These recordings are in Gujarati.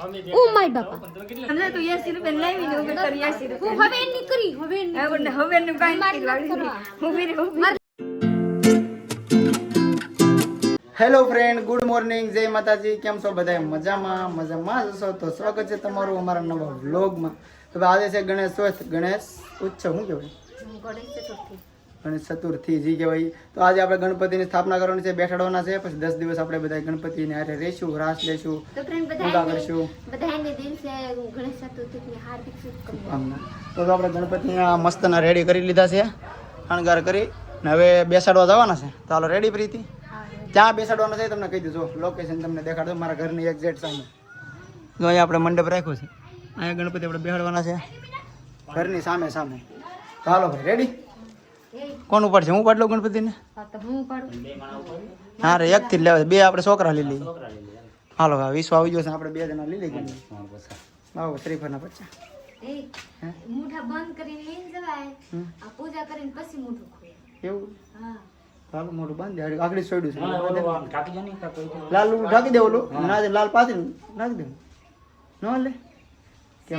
ઓ માય બાપા. હમણાં તો 80 રૂપિયા લાવીને ઊભી કરી 80 હું રૂપિયા હવે કરી હવે એની હવે ને હવે નું કાઈ નથી લાગી હું ફિર હું હેલો ફ્રેન્ડ ગુડ મોર્નિંગ જય માતાજી કેમ છો બધા? મજામાં મજામાં જશો તો સ્વાગત છે તમારું અમારા નવા વ્લોગમાં તો આજે છે ગણેશ ચોથ ગણેશ ઉચ્ચ શું કહેવાય? ગણેશ ચતુર્થી જી કહેવાય. તો આજે આપણે ગણપતિની સ્થાપના કરવાની છે બેઠાડવાના છે. પછી દસ દિવસ આપણે બધા ગણપતિને હારે રહીશું રાસ લેશું પૂજા કરશું. તો આપણે ગણપતિને મસ્તના રેડી કરી લીધા છે. શણગાર કરી. ને હવે બેસાડવા જવાના છે. તો હાલો રેડી પ્રીતિ? ત્યાં બેસાડવાના છે તમને કહી દીધું લોકેશન તમને દેખાડો. મારા ઘરની એક્ઝેક્ટ સામે. જો અહીંયા આપણે મંડપ રાખ્યો છે. અહીંયા ગણપતિ આપણે બેસાડવાના છે. ઘરની સામે સામે. તો હાલો ભાઈ રેડી કોણ ઉપાડશે? હું ઉપાડલો લઉં ગણપતિને? હા તો હું પાડું હા રે એકથી જ લેવા બે આપણે છોકરા લઈ લઈએ. હાલો હા વિશ્વ આવી જશે આપણે બે જણા લઈ લઈએ. આવો શ્રીફળના પચાસ. એ મૂઠા બંધ કરીને લઈને જવાય. આ પૂજા કરીને પછી મૂઠું ખોય એવું? હા. ચાલો મોટું બાંધી આગળ છોડ્યું છે. લાલ ઢાંકી દેવું ઓલું? ના લાલ પાછી નાખી દે ન લે? કેમ?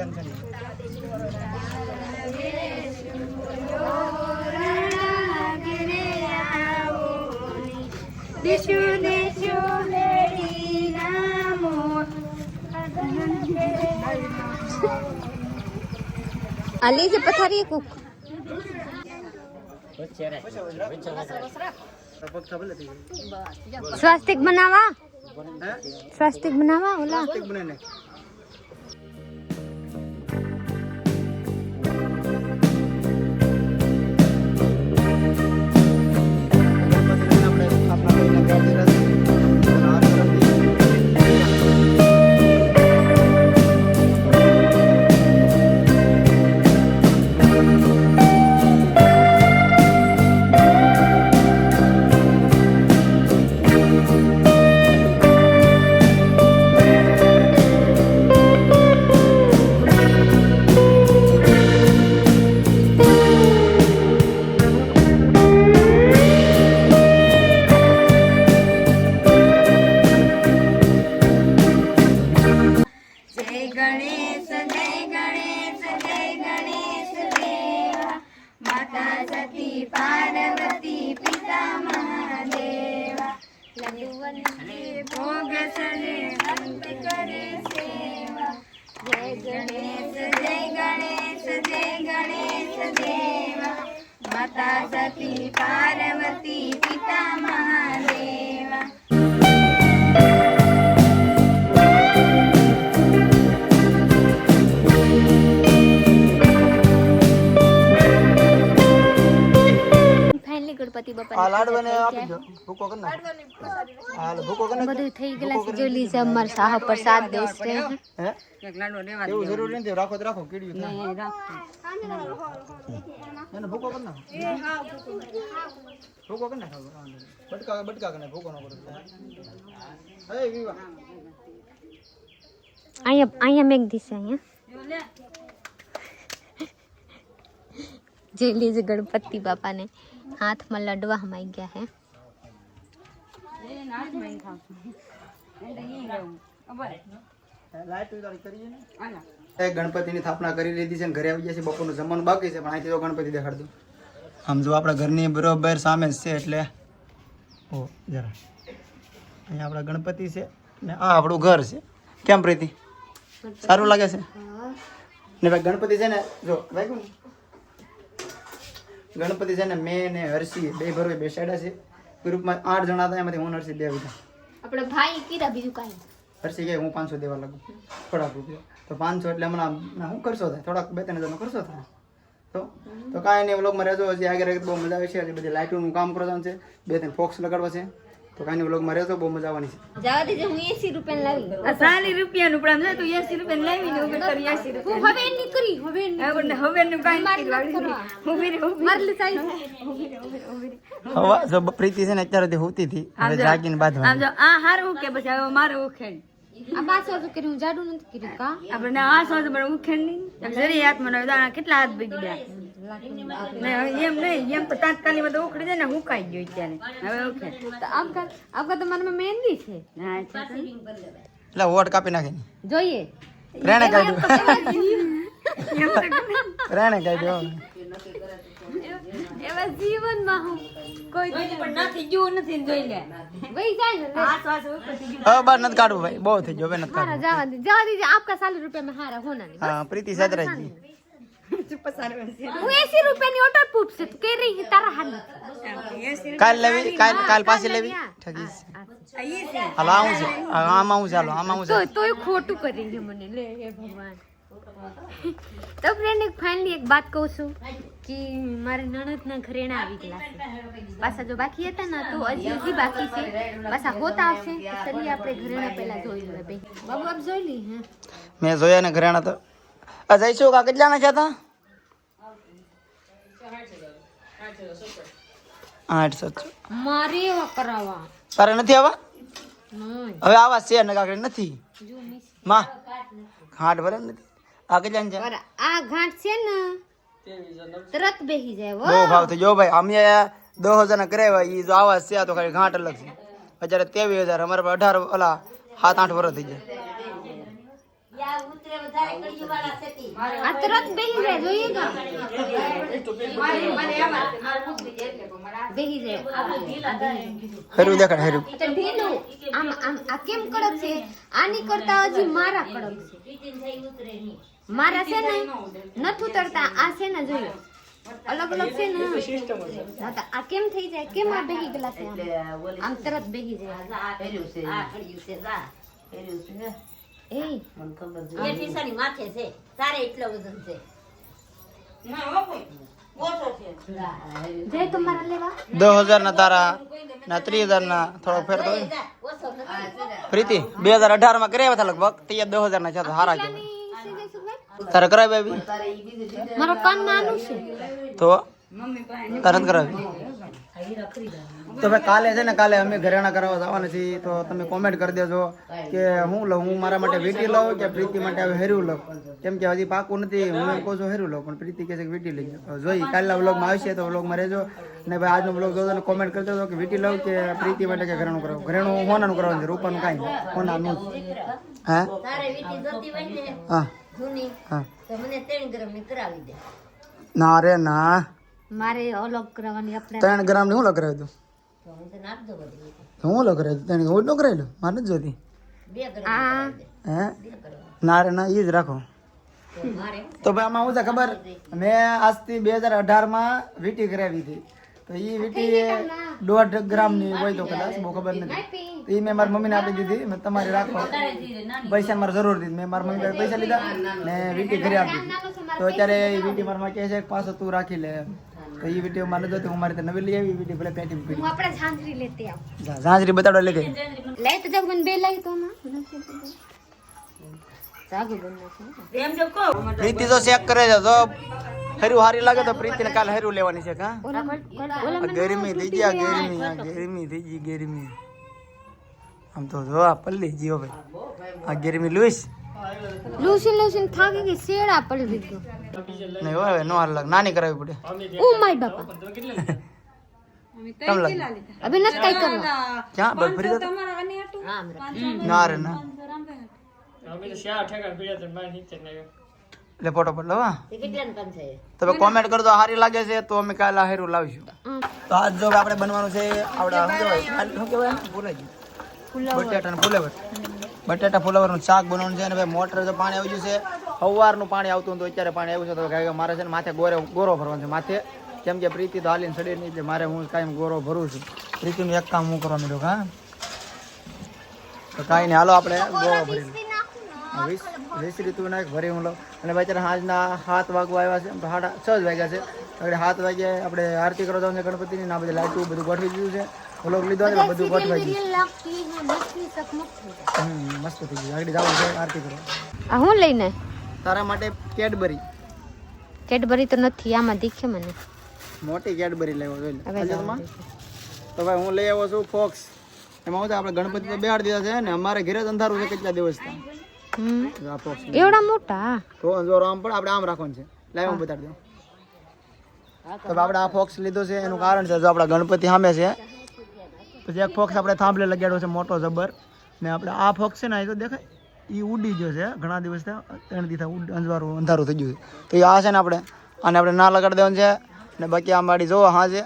એટલે તો પેટર્ન છે ને. આ લીજે પથારી કુક. સ્વાસ્તિક બનાવા સ્વાસ્તિક બનાવા ઓલા ઠીક બને ભોગ સને અંત કરે સેવા જય ગણેશ જય ગણેશ જય ગણેશ દેવા માતા સતી પાર્વતી પિતા મહાદેવા ફાઇનલી ગણપતિ આ બાપા લાડવાને આપી દો ભૂકો કરી નાખ હાલ ભૂકો કરી નાખ બધું થઈ ગયેલા છે જો લીધે અમારે સાહ પ્રસાદ દેશ છે હે એક લાડવો લેવા એવું જરૂરી નથી રાખો તો રાખો કીડ્યું થાય. નહીં રાખતો એને ભૂકો કરી નાખો ભૂકો કરી નાખો વાંધો નહીં. બટકા બટકા કરી નાખ, ભૂકો ન કરો. હે વિવા અહીંયા અહીંયા મેક દીશે અહીંયા. જોઈ લીજે ગણપતિ બાપાને. હાથમાં લડવા હમાઈ ગયા હે લાઈટ ઉતારી કરીએ ને એ ગણપતિની સ્થાપના કરી લીધી છે ને ઘરે આવી ગયા છે બપોરનું જમવાનું બાકી છે પણ અહીંથી તો ગણપતિ દેખાડ દઉં આમ જો આપણા ઘરની બરોબર સામે જ છે એટલે ઓ જરા. અહીંયા આપણા ગણપતિ છે ને આ આપણું ઘર છે. કેમ પ્રીતિ? સારું લાગે છે? ને ભાઈ ગણપતિ છે ને જો ભાઈ કોણ ગણપતિ છે ને મેં ને હર્ષી બે ભરવે બેસાડ્યા છે. ગ્રુપમાં આઠ જણા હતા એમાંથી હું હર્ષી બે હતા. આપણે ભાઈ કીધા બીજું કાંઈ હર્ષી કે હું પાંચસો દેવા લાગુ. થોડાક રૂપિયા. તો પાંચસો એટલે હમણાં હું કરશો થાય? થોડાક બે ત્રણ હજારનો કરશો થાય? તો તો કાંઈ નહીં વ્લોગમાં રહેજો. હજી આગળ બહુ મજા આવે છે. હજી બધી લાઇટોનું કામ કરવાનું છે. બે ત્રણ ફોક્સ લગાડવા છે. તો કાની વ્લોગમાં રહેતો બહુ મજા આવવાની છે. જવા દેજે હું 80 રૂપિયા લાવી આ સાલી રૂપિયાનું પણ આમ જાય તો એસી રૂપિયા લાવીને ઊભી કરી એસી હું રૂપિયા હવે એની કરી હવે એની હવે ને હવે નું કાઈ મારે નથી નથી વાળી. કરવા. ઊભી રહે, ઊભી મારે હવે જો પ્રીતિ છે ને અત્યારે થી હોતી હતી હવે જાગીને આમ જો આ હારું કે પછી હવે મારે ઉખેડ આ પાછો તો કર્યું જાડું નથી કર્યું કા? આપણે આ સોસ પણ ઉખેડ નહીં. જરી હાથ મને દાણા કેટલા હાથ ભેગી ગયા ને એમ નહીં એમ તો તાત્કાલિકમાં તો ઉખડી જાય ને હુકાઈ ગયો અત્યારે. હવે ઓકે. તો આપકા આપકા તમારા મહેંદી છે. હા છે. એટલે વોટ કાપી નાખી જોઈએ. રેણે કાઢ્યો રેણે કાઢ્યો એવા જીવનમાં હું કોઈ પણ નથી જોયું નથી જોઈ લે. વહી જાય ને હાથ વાસ હવે બાર નથી કાઢવું ભાઈ. બહુ થઈ ગયો હવે નથી કાઢવું. જવા દીજે. આપકા સાલી રૂપિયા માં હારા હોના હા પ્રીતિ સદરાજી એક ફાઇનલી એક વાત કહું છું કે મારે નણદના ઘરે આવી ગયા પાછા જો બાકી હતા ને તો હજી હજી બાકી છે પાછા હોતા આવશે તરી આપણે ઘરેણા પહેલા જોઈ લે બાબુ આપ જોઈ લી મેં જોયા ને ઘરેણા તો જઈશું કા કેટલાના છે હતા આઠસો મારે કરાવવા. તારે નથી આવા? હવે આવા છે ને કાંકરી નથી. માં. હાટ ભરે નથી. આ કેટલાની છે? આ ઘાટ છે ને તરત બેહી જાય બહુ ભાવ થઈ જો ભાઈ. અમે દસ હજાર ના કરાવ્યા એ જો આવા છે તો ખાલી ઘાટ અલગ છે. અત્યારે ત્રેવીસ હજાર અમારા પાસે અઢાર ઓલા સાત આઠ વર્ષ થઈ જાય આ તરત બેહી જાય જોઈએ બેહી જાય હેરું દેખાડ હેરું. ઢીલું આમ આમ આ કેમ કડક છે? આની કરતા હજી મારા કડક છે. મારા છે ને નથી ઉતરતા. આ છે ને જોયું. અલગ અલગ છે ને. આ કેમ થઈ જાય? કેમ આ બેહી ગયેલા છે આમ? આમ તરત બેહી જાય. એ. જય તમારા લેવા. દસ હજાર ના તારા ના ત્રીસ હજાર ના થોડો ફેર તો. પ્રીતિ બે હજાર અઢારમાં કરાવ્યા હતા લગભગ. તૈયાર દસ હજાર ના છે તો હારા કહેવાય. તારે કરાવી આવી મારો કાન નાનું છે. તો? તરત કરાવી. તો ભાઈ કાલે છે ને કાલે અમે ઘરેણા કરાવવા જવાના છીએ તો તમે કોમેન્ટ કરી દેજો કે હું લઉં હું મારા માટે વીટી લઉં કે પ્રીતિ માટે હવે હેરું લઉં? કેમ કે હજી પાકું નથી હું એમ કહું છું હેરું લઉં પણ પ્રીતિ કહે છે કે વીટી લઈ જોઈ કાલના વ્લોગમાં આવશે તો વ્લોગમાં રહેજો. ને ભાઈ આજનો વ્લોગ જોજો ને કોમેન્ટ કરી દેજો કે વીટી લઉં કે પ્રીતિ માટે કે ઘરેણું કરાવું. ઘરેણું હોનાનું કરવાનું છે રૂપાનું કાંઈ હોનાનું હે? હા. હા. ના રે ના. મારે અલગ કરવાની આપણે ત્રણ ગ્રામની હું લખરાવી દઉં? તો હું લખરાવી દઉં? ત્રણ હું ન કરાવી લઉં મારે નથી જોતી. હે? ના રે ના એ જ રાખો. તો ભાઈ આમાં હું છે ખબર? મેં આજથી બે હજાર અઢારમાં વીટી કરાવી હતી. તો એ વીટી દોઢ ગ્રામની હોય તો કદાચ બહુ ખબર નથી. તો એ મેં મારી મમ્મીને આપી દીધી. મેં તમારી રાખો. પૈસા મારે જરૂર હતી. મેં મારા મમ્મી પાસે પૈસા લીધા. ને વીટી ઘરે આપી દીધી. તો અત્યારે એ વીટી મારા કહે છે કે પાછો તું રાખી લે એમ. તો એ વીડિયો મારે નથી જોતી હું મારે નવી લઈ આવી વીડિયો ભલે પેટી પડી હું આપણે ઝાંઝરી લેતી આવું. ઝાંઝરી બતાડો લે ગઈ લે તો જગ મને બે લઈ તો ના જાગુ બનના એમ જો કહું. પ્રીતિ તો ચેક કરે છે તો હરું હારી લાગે તો પ્રીતિને કાલે હરું લેવાની છે આ ગરમી થઈ ગઈ આ ગરમી આ ગરમી થઈ ગઈ ગરમી. આમ તો જો આ પલ્લી જીઓ ભાઈ. આ ગરમી લૂસ લૂસી લૂસી થાકી ગઈ શેડા પડી ગયો નહીં હોય નો હાર લાગ. નાની કરાવી પડે. ઓ માય બાપા. કેમ લાગે? અભી નત કઈ કરવા ક્યાં? બસ ફરી જતો ના રે ના. એટલે ફોટો પડલો હા તમે કોમેન્ટ કરજો હારી લાગે છે તો અમે કાલે હારું લાવીશું. તો આજ જો આપણે બનવાનું છે આવડા શું કહેવાય શું કહેવાય? ભૂલાઈ ગયું. બટેટા ને ફુલેવર બટેટા ફુલાવરનું શાક બનાવવાનું છે અને ભાઈ મોટર તો પાણી આવી ગયું છે. સવારનું પાણી આવતું હતું અત્યારે પાણી આવ્યું છે. તો કાંઈ મારે છે ને માથે ગોરે ગોરો ભરવાનો છે. માથે કેમ કે પ્રીતિ તો હાલીને સડી નહીં એટલે મારે હું કાંઈ ગોરો ભરું છું. પ્રીતિનું એક કામ હું કરવા માંડ્યો હા. તો કાંઈ નહીં હાલો આપણે ગોરો ભરી વીસ વીસ ઋતુ નાખ ભરી હું લઉં. અને બચારા સાંજના સાત વાગવા આવ્યા છે. સાડા છ જ વાગ્યા છે. એટલે સાત વાગ્યા આપણે આરતી કરવા જવાનું છે ગણપતિની. ના બધી લાઈટું બધું ગોઠવી દીધું છે. વ્લોગ લીધો એટલે બધું ગોઠવાઈ ગયું. મસ્તી થઈ ગયું. આગળ જવાનું છે આરતી કરો. આ હું લઈને? તારા માટે કેડબરી. કેડબરી તો નથી આમાં દીખે મને. મોટી કેડબરી લેવો જોઈ લે. હવે આજે જવા તમારે? દે. તો ભાઈ હું લઈ આવ્યો છું ફોક્સ. એમાં હું આપણે ગણપતિ તો બેહાડ દીધા છે ને અમારે ઘરે જ અંધારું છે કેટલા ફોક્સ એવડા મોટા? તો જો આમ પણ આપણે આમ રાખવાનું છે. લાઈવ હું બતાડી દઉં. તો આપણે આ ફોક્સ લીધો છે એનું કારણ છે જો આપણા ગણપતિ સામે છે પછી એક ફોક્સ આપણે થાંભલે લગાડ્યો છે મોટો જબર. ને આપણે આ ફોક્સ છે ને એ તો દેખાય એ ઉડી ગયો છે, ઘણા દિવસ ત્રણ દિવસ અંજવાળું અંધારું થઈ ગયું છે. તો એ આ છે ને આપણે, આને આપણે ના લગાડી દેવાનું છે, ને બાકી આ માડી જોવો, હા છે.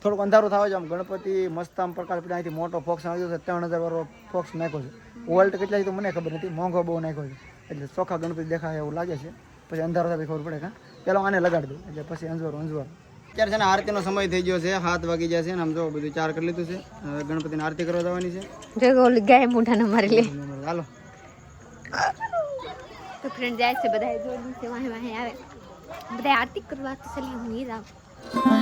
થોડુંક અંધારું થાય છે આમ ગણપતિ મસ્ત આમ પ્રકાશ પડે અહીંથી મોટો ફોક્સ આવ્યો છે, ત્રણ હજાર વાળો ફોક્સ નાખ્યો છે. વોલ્ટ કેટલા છે તો મને ખબર નથી, મોંઘો બહુ નાખ્યો છે. એટલે ચોખ્ખા ગણપતિ દેખાય એવું લાગે છે. પછી અંધારો થાય ખબર પડે કાં પહેલાં આને લગાડી દઉં, એટલે પછી અંજવારો અંજવારો અત્યારે છે ને આરતીનો સમય થઈ ગયો છે હાથ વાગી જશે ને આમ જો બધું ચાર કરી લીધું છે. હવે ગણપતિની આરતી કરવા જવાની છે. જો ઓલી ગાય મોઢાને મારી લે. હાલો. તો ફ્રેન્ડ જાય છે બધા જોડી છે વાહે વાહે આવે. બધા આરતી કરવા તો ચાલી હું નહીં જ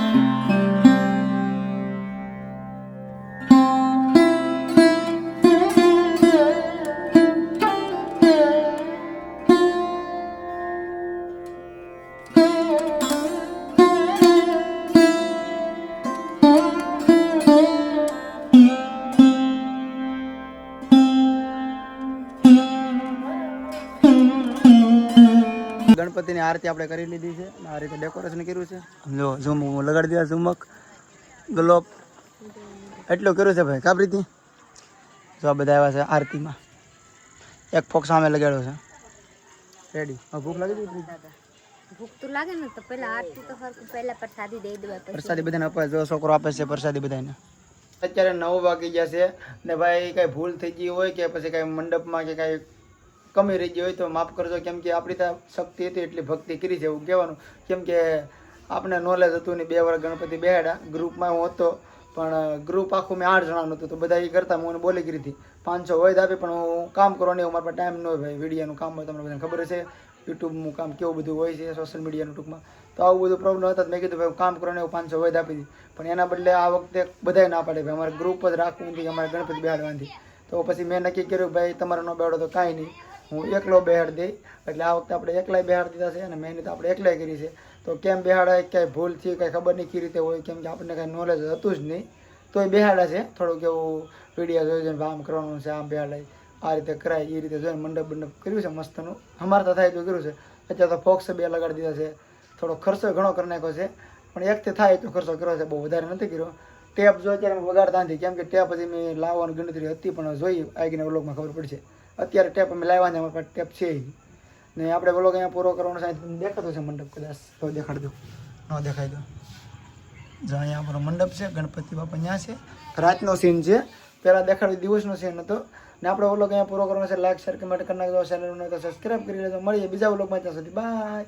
ગણપતિની આરતી આપણે કરી લીધી છે આ રીતે ડેકોરેશન કર્યું છે. જો ઝુમક હું લગાડી દીધા ઝુમક. ગ્લોબ એટલું કર્યું છે ભાઈ કાપરીતી જો આ બધા આવ્યા છે આરતીમાં. એક ફોક સામે લગાડ્યો છે. રેડી હવે ભૂખ લાગી ગઈ ભૂખ તો લાગે ને તો પેલા આરતી તો હરખું પહેલા પ્રસાદી દઈ દેવાય પ્રસાદી બધાને અપાય જો છોકરો આપે છે પ્રસાદી બધાને. અત્યારે નવ વાગી ગયા છે ને ભાઈ કઈ ભૂલ થઈ ગઈ હોય કે પછી કઈ મંડપમાં કે કઈ કમી રહી ગઈ હોય તો માફ કરજો. કેમ કે આપણી ત્યાં શક્તિ હતી એટલી ભક્તિ કરી છે એવું કહેવાનું. કેમ કે આપણે નોલેજ હતું ને બે વાર ગણપતિ બેહાડ્યા. ગ્રુપમાં હું હતો, પણ ગ્રુપ આખું મેં આઠ જણાનું હતું તો બધા એ કરતા હું બોલી કરી હતી. પાંચસો હોય આપી, પણ હું કામ કરવાની એવું મારા પર ટાઈમ ન હોય ભાઈ. વિડીયાનું કામ હોય તમને બધાને ખબર છે યુટ્યુબનું કામ કેવું બધું હોય છે સોશિયલ મીડિયાનું ટૂંકમાં. તો આવું બધું પ્રોબ્લેમ હતા મેં કીધું ભાઈ હું કામ કરવાનું એવું પાંચસો હોય આપી દીધી પણ એના બદલે આ વખતે બધાય ના પાડે ભાઈ. અમારે ગ્રુપ જ રાખવું નથી અમારે ગણપતિ બેહાડવાની. તો પછી મેં નક્કી કર્યું ભાઈ તમારે ન બેડો તો કાંઈ નહીં. હું એકલો બેહાડ દઈ, એટલે આ વખતે આપણે એકલાય બેહાડ દીધા છે અને મહેનત આપણે એકલાય કરી છે. તો કેમ બેહાડાય, ક્યાંય ભૂલ થઈ કાંઈ ખબર નહીં કઈ રીતે હોય, કેમ કે આપણને કાંઈ નોલેજ હતું જ નહીં. તો એ બેહાડા છે, થોડુંક એવું વીડિયો જોઈ જોઈને આમ કરવાનું છે, આમ બેહાડાય, આ રીતે કરાય એ રીતે જોઈને મંડપ મંડપ કર્યું છે મસ્તનું. અમારે તો થાય એટલું કર્યું છે. અત્યારે તો ફોક્સ બે લગાડી દીધા છે. થોડો ખર્ચો ઘણો કરી નાખ્યો છે. પણ એકથી થાય એટલો ખર્ચો કર્યો છે, બહુ વધારે નથી કર્યો. ટેપ જો અત્યારે વગાડતા નથી, કેમ કે ટેપ હજી મેં લાવવાની ગણતરી હતી, પણ જોઈ આગીને વ્લોગમાં ખબર પડશે. અત્યારે ટેપ અમે લાવ્યા ને અમારી ટેપ છે. ને આપણે બોલો અહીંયા પૂરો કરવાનો સાહેબ દેખાતો છે મંડપ કદાચ. તો દેખાડ દો. ન દેખાય દો જો અહીંયા આપણો મંડપ છે, ગણપતિ બાપા ત્યાં છે. રાતનો સીન છે. પહેલાં દેખાડ્યું દિવસનો સીન હતો. ને આપણે ઓલો અહીંયા પૂરો કરવાનો છે લાઈક શેર કમેન્ટ કરી નાખજો. ચેનલને સબસ્ક્રાઈબ કરી લેજો. મળીએ બીજા વ્લોગમાં ત્યાં સુધી. બાય